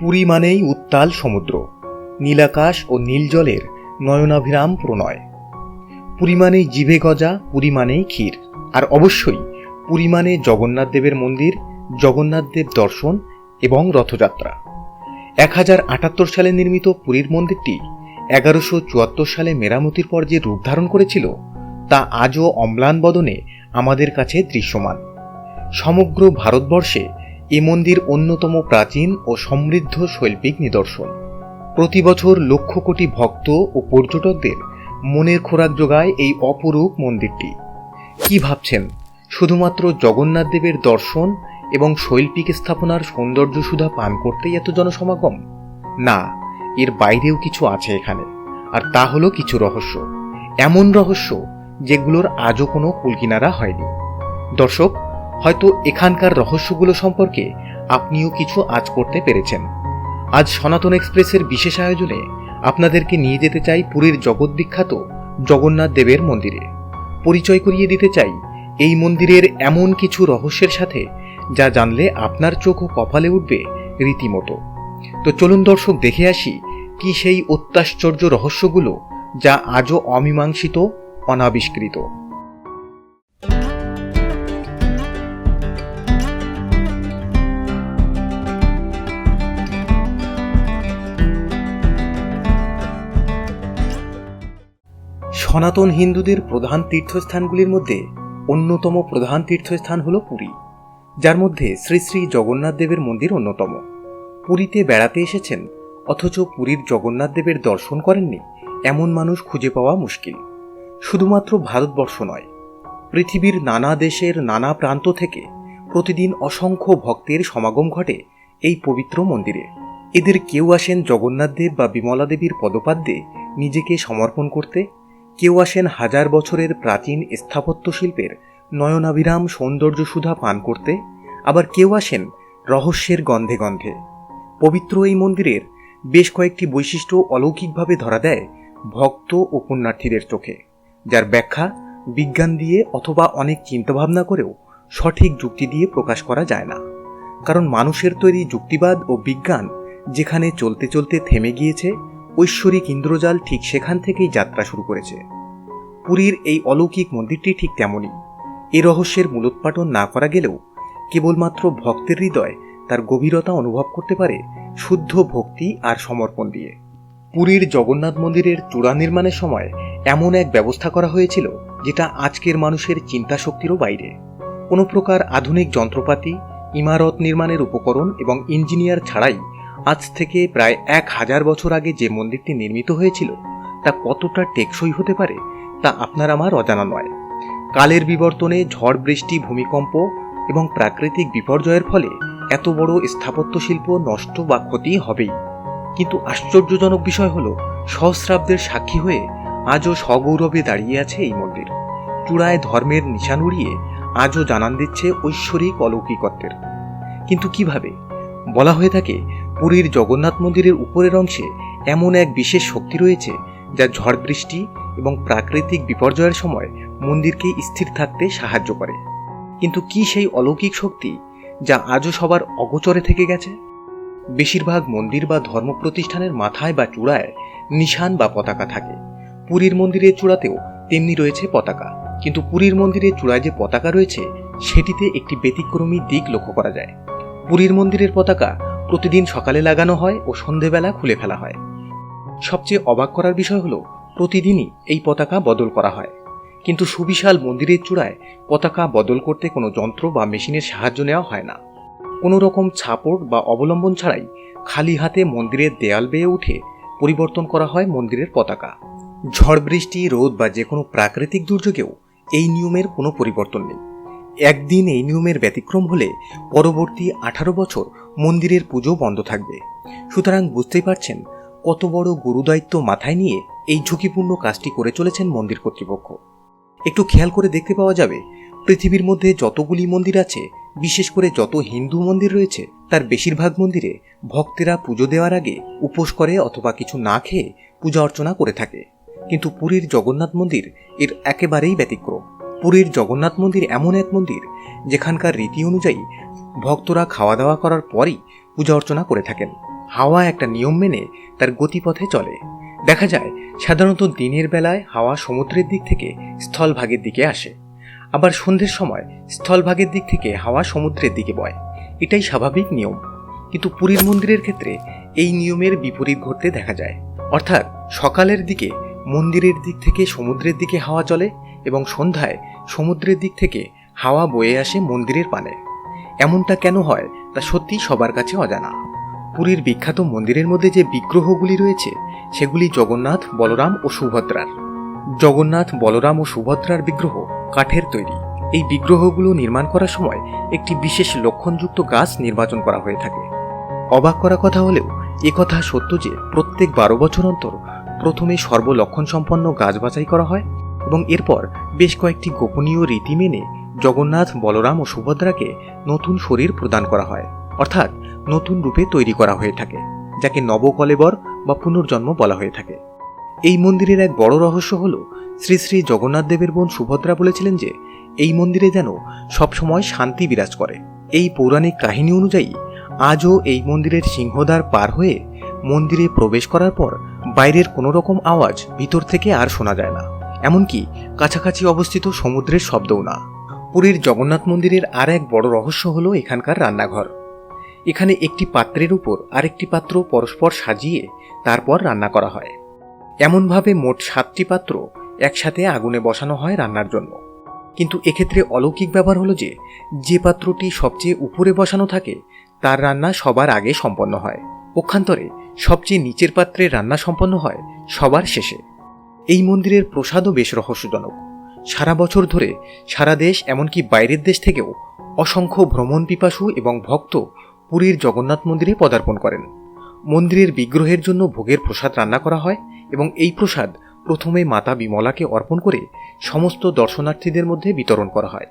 পুরী মানেই উত্তাল সমুদ্র, নীলাকাশ ও নীল জলের নয়নাভিরাম প্রণয়। পুরী মানেই জিভে গজা, পুরী মানেই ক্ষীর। আর অবশ্যই পুরী মানে জগন্নাথ দেবের মন্দির, জগন্নাথ দেব দর্শন এবং রথযাত্রা। এক হাজার আটাত্তর সালে নির্মিত পুরীর মন্দিরটি এগারোশো চুয়াত্তর সালে মেরামতির পর যে রূপ ধারণ করেছিল, তা আজও অম্লান বদনে আমাদের কাছে দৃশ্যমান। সমগ্র ভারতবর্ষে এ মন্দির অন্যতম প্রাচীন ও সমৃদ্ধ শৈল্পিক নিদর্শন। প্রতি বছর লক্ষ কোটি ভক্ত ও পর্যটকদের মনের খোরাক যোগায় এই অপরূপ মন্দিরটি। কি ভাবছেন? শুধুমাত্র জগন্নাথ দেবের দর্শন এবং শৈল্পিক স্থাপনার সৌন্দর্য সুধা পান করতেই এত জনসমাগম? না, এর বাইরেও কিছু আছে এখানে। আর তা হলো কিছু রহস্য। এমন রহস্য যেগুলোর আজও কোনো কুলকিনারা হয়নি। দর্শক হয়তো এখানকার রহস্যগুলো সম্পর্কে আপনিও কিছু আজ করতে পেরেছেন। আজ সনাতন এক্সপ্রেসের বিশেষ আয়োজনে আপনাদেরকে নিয়ে যেতে চাই পুরীর জগৎবিখ্যাত জগন্নাথ দেবের মন্দিরে। পরিচয় করিয়ে দিতে চাই এই মন্দিরের এমন কিছু রহস্যের সাথে যা জানলে আপনার চোখও কপালে উঠবে রীতিমতো। তো চলুন দর্শক, দেখে আসি কি সেই অত্যাশ্চর্য রহস্যগুলো যা আজও অমীমাংসিত, অনাবিষ্কৃত। সনাতন হিন্দুদের প্রধান তীর্থস্থানগুলির মধ্যে অন্যতম প্রধান তীর্থস্থান হল পুরী, যার মধ্যে শ্রী শ্রী জগন্নাথ দেবের মন্দির অন্যতম। পুরীতে বেড়াতে এসেছেন, অথচ পুরীর জগন্নাথ দেবের দর্শন করেননি এমন মানুষ খুঁজে পাওয়া মুশকিল। শুধুমাত্র ভারতবর্ষ নয়, পৃথিবীর নানা দেশের নানা প্রান্ত থেকে প্রতিদিন অসংখ্য ভক্তের সমাগম ঘটে এই পবিত্র মন্দিরে। এদের কেউ আসেন জগন্নাথ দেব বা বিমলা দেবীর পদপাদ্যে নিজেকে সমর্পণ করতে কেউ আসেন হাজার বছরের প্রাচীন স্থাপত্য শিল্পের নয়নাভিরাম সৌন্দর্য সুধা পান করতে, আবার কেউ আসেন রহস্যের গন্ধে গন্ধে। পবিত্র এই মন্দিরের বেশ কয়েকটি বৈশিষ্ট্য অলৌকিকভাবে ধরা দেয় ভক্ত ও পুণ্যার্থীদের চোখে, যার ব্যাখ্যা বিজ্ঞান দিয়ে অথবা অনেক চিন্তাভাবনা করেও সঠিক যুক্তি দিয়ে প্রকাশ করা যায় না। কারণ মানুষের তৈরি যুক্তিবাদ ও বিজ্ঞান যেখানে চলতে চলতে থেমে গিয়েছে ঐশ্বরিক ইন্দ্রজাল ঠিক সেখান থেকেই যাত্রা শুরু করেছে। পুরীর এই অলৌকিক মন্দিরটি ঠিক তেমনই। এ রহস্যের মূলোৎপাটন না করা গেলেও কেবলমাত্র ভক্তের হৃদয় তার গভীরতা অনুভব করতে পারে শুদ্ধ ভক্তি আর সমর্পণ দিয়ে। পুরীর জগন্নাথ মন্দিরের চূড়া নির্মাণের সময় এমন এক ব্যবস্থা করা হয়েছিল যেটা আজকের মানুষের চিন্তা শক্তিরও বাইরে। কোনো প্রকার আধুনিক যন্ত্রপাতি, ইমারত নির্মাণের উপকরণ এবং ইঞ্জিনিয়ার ছাড়াই আজ থেকে প্রায় এক হাজার বছর আগে যে মন্দিরটি নির্মিত হয়েছিল, তা কতটা টেকসই হতে পারে, তা আপনার আমার অজানা নয়। কালের বিবর্তনে ঝড় বৃষ্টি, ভূমিকম্প এবং প্রাকৃতিক বিপর্যয়ের ফলে এত বড় স্থাপত্য শিল্প নষ্ট বা ক্ষতি হবেই। কিন্তু আশ্চর্যজনক বিষয় হল, সহস্রাব্দের সাক্ষী হয়ে আজও সগৌরবে দাঁড়িয়ে আছে এই মন্দির। চূড়ায় ধর্মের নিশান উড়িয়ে আজও জানান দিচ্ছে ঐশ্বরিক অলৌকিকত্বের। কিন্তু কীভাবে? বলা হয়ে থাকে পুরীর জগন্নাথ মন্দিরের উপরের অংশে এমন এক বিশেষ শক্তি রয়েছে যা ঝড় বৃষ্টি এবং প্রাকৃতিক বিপর্যয়ের সময় মন্দিরকে স্থির থাকতে সাহায্য করে। কিন্তু কি সেই অলৌকিক শক্তি যা আজও সবার অগোচরে থেকে গেছে? বেশিরভাগ মন্দির বা ধর্ম প্রতিষ্ঠানের মাথায় বা চূড়ায় নিশান বা পতাকা থাকে। পুরীর মন্দিরের চূড়াতেও তেমনি রয়েছে পতাকা। কিন্তু পুরীর মন্দিরের চূড়ায় যে পতাকা রয়েছে, সেটিতে একটি ব্যতিক্রমী দিক লক্ষ্য করা যায়। পুরীর মন্দিরের পতাকা প্রতিদিন সকালে লাগানো হয় ও সন্ধেবেলা খুলে ফেলা হয়। সবচেয়ে অবাক করার বিষয় হলো, প্রতিদিনই এই পতাকা বদল করা হয়। কিন্তু সুবিশাল মন্দিরের চূড়ায় পতাকা বদল করতে কোনো যন্ত্র বা মেশিনের সাহায্য নেওয়া হয় না। কোনো রকম ছাপড় বা অবলম্বন ছাড়াই খালি হাতে মন্দিরের দেয়াল বেয়ে উঠে পরিবর্তন করা হয় মন্দিরের পতাকা। ঝড় বৃষ্টি, রোদ বা যে কোনো প্রাকৃতিক দুর্যোগেও এই নিয়মের কোনো পরিবর্তন নেই। একদিন এই নিয়মের ব্যতিক্রম হলে পরবর্তী আঠারো বছর মন্দিরের পুজো বন্ধ থাকবে। সুতরাং বুঝতেই পারছেন কত বড় গুরুদায়িত্ব মাথায় নিয়ে এই ঝুঁকিপূর্ণ কাজটি করে চলেছেন মন্দির কর্তৃপক্ষ। একটু খেয়াল করে দেখতে পাওয়া যাবে, পৃথিবীর মধ্যে যতগুলি মন্দির আছে, বিশেষ করে যত হিন্দু মন্দির রয়েছে, তার বেশিরভাগ মন্দিরে ভক্তেরা পুজো দেওয়ার আগে উপোস করে অথবা কিছু না খেয়ে পূজা অর্চনা করে থাকে। কিন্তু পুরীর জগন্নাথ মন্দির এর একেবারেই ব্যতিক্রম। পুরীর জগন্নাথ মন্দির এমন এক মন্দির যেখানকার রীতি অনুযায়ী ভক্তরা খাওয়া দাওয়া করার পরই পূজা অর্চনা করে থাকেন। হাওয়া একটা নিয়ম মেনে তার গতিপথে চলে। দেখা যায়, সাধারণত দিনের বেলায় হাওয়া সমুদ্রের দিক থেকে স্থলভাগের দিকে আসে। আবার সন্ধ্যের সময় স্থলভাগের দিক থেকে হাওয়া সমুদ্রের দিকে বয়। এটাই স্বাভাবিক নিয়ম। কিন্তু পুরীর মন্দিরের ক্ষেত্রে এই নিয়মের বিপরীত ঘটতে দেখা যায়। অর্থাৎ সকালের দিকে মন্দিরের দিক থেকে সমুদ্রের দিকে হাওয়া চলে এবং সন্ধ্যায় সমুদ্রের দিক থেকে হাওয়া বয়ে আসে মন্দিরের পানে। এমনটা কেন হয় তা সত্যি সবার কাছে অজানা। পুরীর বিখ্যাত মন্দিরের মধ্যে যে বিগ্রহগুলি রয়েছে, সেগুলি জগন্নাথ, বলরাম ও সুভদ্রার। জগন্নাথ, বলরাম ও সুভদ্রার বিগ্রহ কাঠের তৈরি। এই বিগ্রহগুলো নির্মাণ করার সময় একটি বিশেষ লক্ষণযুক্ত গাছ নির্বাচন করা হয়ে থাকে। অবাক করা কথা হলেও কথা সত্য যে প্রত্যেক বারো বছর অন্তর প্রথমে সর্বলক্ষণ সম্পন্ন গাছ বাছাই করা হয় এবং এরপর বেশ কয়েকটি গোপনীয় রীতি মেনে জগন্নাথ, বলরাম ও সুভদ্রাকে নতুন শরীর প্রদান করা হয়, অর্থাৎ নতুন রূপে তৈরি করা হয়ে থাকে, যাকে নবকলেবর বা পুনর্জন্ম বলা হয়ে থাকে। এই মন্দিরের এক বড় রহস্য হল, শ্রী শ্রী জগন্নাথ দেবের বোন সুভদ্রা বলেছিলেন যে, এই মন্দিরে যেন সবসময় শান্তি বিরাজ করে। এই পৌরাণিক কাহিনী অনুযায়ী, আজও এই মন্দিরের সিংহদ্বার পার হয়ে মন্দিরে প্রবেশ করার পর বাইরের কোনো রকম আওয়াজ ভিতর থেকে আর শোনা যায় না। এমনকি কাছাকাছি অবস্থিত সমুদ্রের শব্দও না। পুরীর জগন্নাথ মন্দিরের আর এক বড় রহস্য হল এখানকার রান্নাঘর। এখানে একটি পাত্রের উপর আরেকটি পাত্র পরস্পর সাজিয়ে তারপর রান্না করা হয়। এমনভাবে মোট সাতটি পাত্র একসাথে আগুনে বসানো হয় রান্নার জন্য। কিন্তু এক্ষেত্রে অলৌকিক ব্যাপার হলো যে যে পাত্রটি সবচেয়ে উপরে বসানো থাকে, তার রান্না সবার আগে সম্পন্ন হয়। পক্ষান্তরে সবচেয়ে নিচের পাত্রে রান্না সম্পন্ন হয় সবার শেষে। এই মন্দিরের প্রসাদও বেশ রহস্যজনক। সারা বছর ধরে সারা দেশ এমনকি বাইরের দেশ থেকেও অসংখ্য ভ্রমণ পিপাসু এবং ভক্ত পুরীর জগন্নাথ মন্দিরে পদার্পণ করেন। মন্দিরের বিগ্রহের জন্য ভোগের প্রসাদ রান্না করা হয় এবং এই প্রসাদ প্রথমে মাতা বিমলাকে অর্পণ করে সমস্ত দর্শনার্থীদের মধ্যে বিতরণ করা হয়।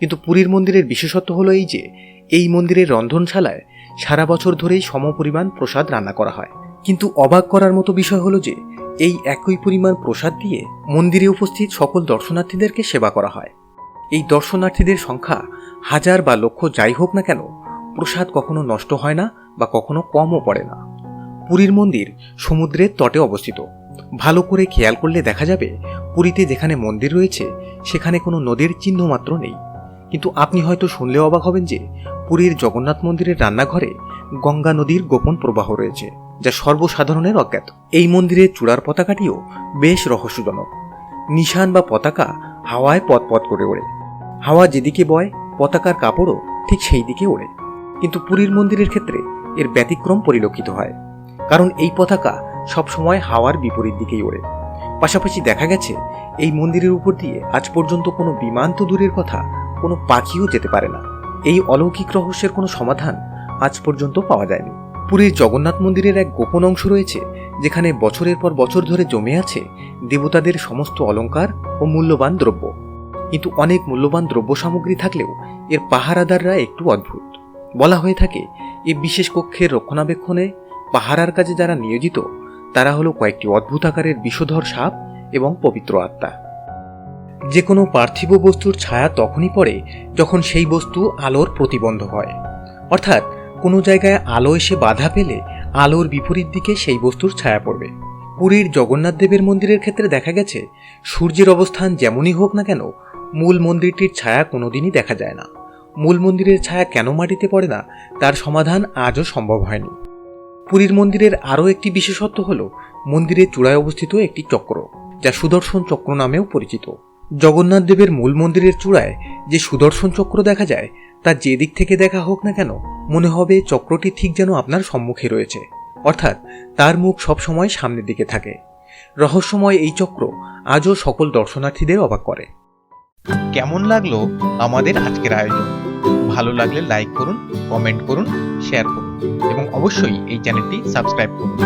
কিন্তু পুরীর মন্দিরের বিশেষত্ব হলো এই যে, এই মন্দিরের রন্ধনশালায় সারা বছর ধরেই সমপরিমাণ প্রসাদ রান্না করা হয়। কিন্তু অবাক করার মতো বিষয় হলো যে, এই একই পরিমাণ প্রসাদ দিয়ে মন্দিরে উপস্থিত সকল দর্শনার্থীদেরকে সেবা করা হয়। এই দর্শনার্থীদের সংখ্যা হাজার বা লক্ষ যাই হোক না কেন, প্রসাদ কখনো নষ্ট হয় না বা কখনো কমও পড়ে না। পুরীর মন্দির সমুদ্রের তটে অবস্থিত। ভালো করে খেয়াল করলে দেখা যাবে, পুরীতে যেখানে মন্দির রয়েছে, সেখানে কোনো নদীর চিহ্ন মাত্র নেই। কিন্তু আপনি হয়তো শুনলেও অবাক হবেন যে পুরীর জগন্নাথ মন্দিরের রান্নাঘরে গঙ্গা নদীর গোপন প্রবাহ রয়েছে, যা সর্বসাধারণের অজ্ঞাত। এই মন্দিরের চূড়ার পতাকাটিও বেশ রহস্যজনক। নিশান বা পতাকা হাওয়ায় পথ পথ করে ওড়ে। হাওয়া যেদিকে বয়, পতাকার কাপড়ও ঠিক সেই দিকে ওড়ে। কিন্তু পুরীর মন্দিরের ক্ষেত্রে এর ব্যতিক্রম পরিলক্ষিত হয়, কারণ এই পতাকা সবসময় হাওয়ার বিপরীত দিকেই ওড়ে। পাশাপাশি দেখা গেছে, এই মন্দিরের উপর দিয়ে আজ পর্যন্ত কোনো বিমান তো দূরের কথা, কোনো পাখিও যেতে পারে না। এই অলৌকিক রহস্যের কোনো সমাধান আজ পর্যন্ত পাওয়া যায়নি। পুরীর জগন্নাথ মন্দিরের এক গোপন অংশ রয়েছে, যেখানে বছরের পর বছর ধরে জমে আছে দেবতাদের সমস্ত অলংকার ও মূল্যবান দ্রব্য। কিন্তু অনেক মূল্যবান দ্রব্য সামগ্রী থাকলেও এর পাহারাদাররা একটু অদ্ভুত। বলা হয়ে থাকে, এ বিশেষ কক্ষের রক্ষণাবেক্ষণে পাহারার কাজে যারা নিয়োজিত, তারা হলো কয়েকটি অদ্ভুত আকারের বিষধর সাপ এবং পবিত্র আত্মা। যে কোনো পার্থিব বস্তুর ছায়া তখনই পড়ে যখন সেই বস্তু আলোর প্রতিবন্ধ হয়। অর্থাৎ কোনো জায়গায় আলো এসে বাধা পেলে আলোর বিপরীত দিকে সেই বস্তুর ছায়া পড়বে। পুরীর জগন্নাথ দেবের মন্দিরের ক্ষেত্রে দেখা গেছে, সূর্যের অবস্থান যেমনই হোক না কেন, মূল মন্দিরটির ছায়া কোনোদিনই দেখা যায় না। মূল মন্দিরের ছায়া কেন মাটিতে পড়ে না, তার সমাধান আজও সম্ভব হয়নি। পুরীর মন্দিরের আরও একটি বিশেষত্ব হল, মন্দিরের চূড়ায় অবস্থিত একটি চক্র, যা সুদর্শন চক্র নামেও পরিচিত। জগন্নাথ দেবের মূল মন্দিরের চূড়ায় যে সুদর্শন চক্র দেখা যায়, তা যে দিক থেকে দেখা হোক না কেন, মনে হবে চক্রটি ঠিক যেন আপনার সম্মুখে রয়েছে। অর্থাৎ তার মুখ সবসময় সামনের দিকে থাকে। রহস্যময় এই চক্র আজও সকল দর্শনার্থীদের অবাক করে। কেমন লাগল আমাদের আজকের আয়োজন? ভালো লাগলে লাইক করুন, কমেন্ট করুন, শেয়ার করুন এবং অবশ্যই এই চ্যানেলটি সাবস্ক্রাইব করুন।